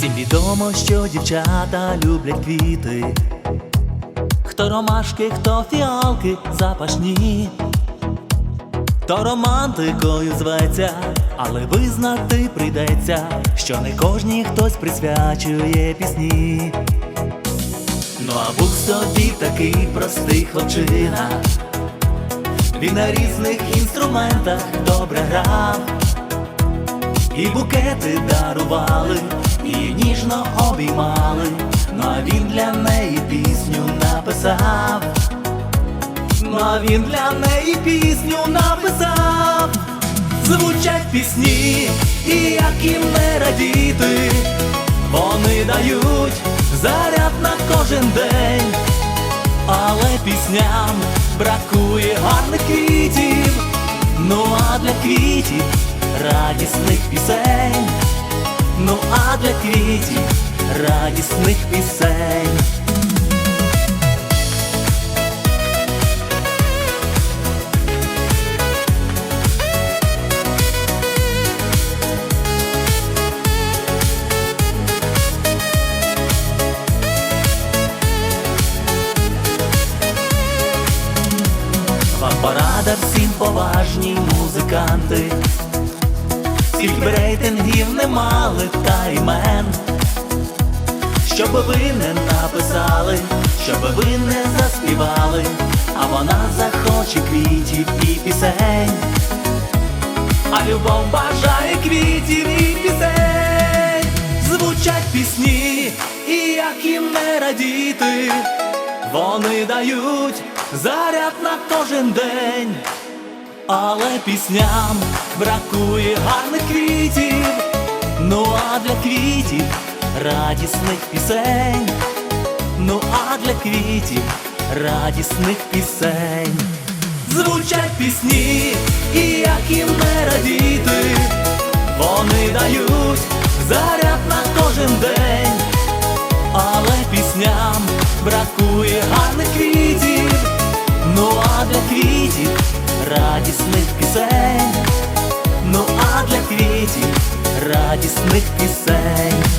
Всім відомо, що дівчата люблять квіти. Хто ромашки, хто фіалки запашні, то романтикою зветься, але визнати прийдеться, що не кожній хтось присвячує пісні. Ну а був собі такий простий хлопчина, він на різних інструментах добре грав, і букети дарували, ніжно обіймали, ну а він для неї пісню написав. Ну а він для неї пісню написав. Звучать пісні, і як їм не радіти, вони дають заряд на кожен день, але пісням бракує гарних квітів, ну а для квітів радісних пісень, ну а для квітів радісних пісень. Вам порада всім поважні музиканти, б рейтингів не мали та імен, щоб ви не написали, щоб ви не заспівали, а вона захоче квітів і пісень, а любов бажає квітів і пісень, звучать пісні, і як їм не радіти. Вони дають заряд на кожен день, але пісням бракує гарних квітів, ну а для квітів радісних пісень, ну а для квітів радісних пісень. Звучать пісні, і як їм не радіти, вони дають заряд на кожен день. Але пісням бракує гарних квітів, а для квітів радісних пісень, ну а для квітів радісних пісень.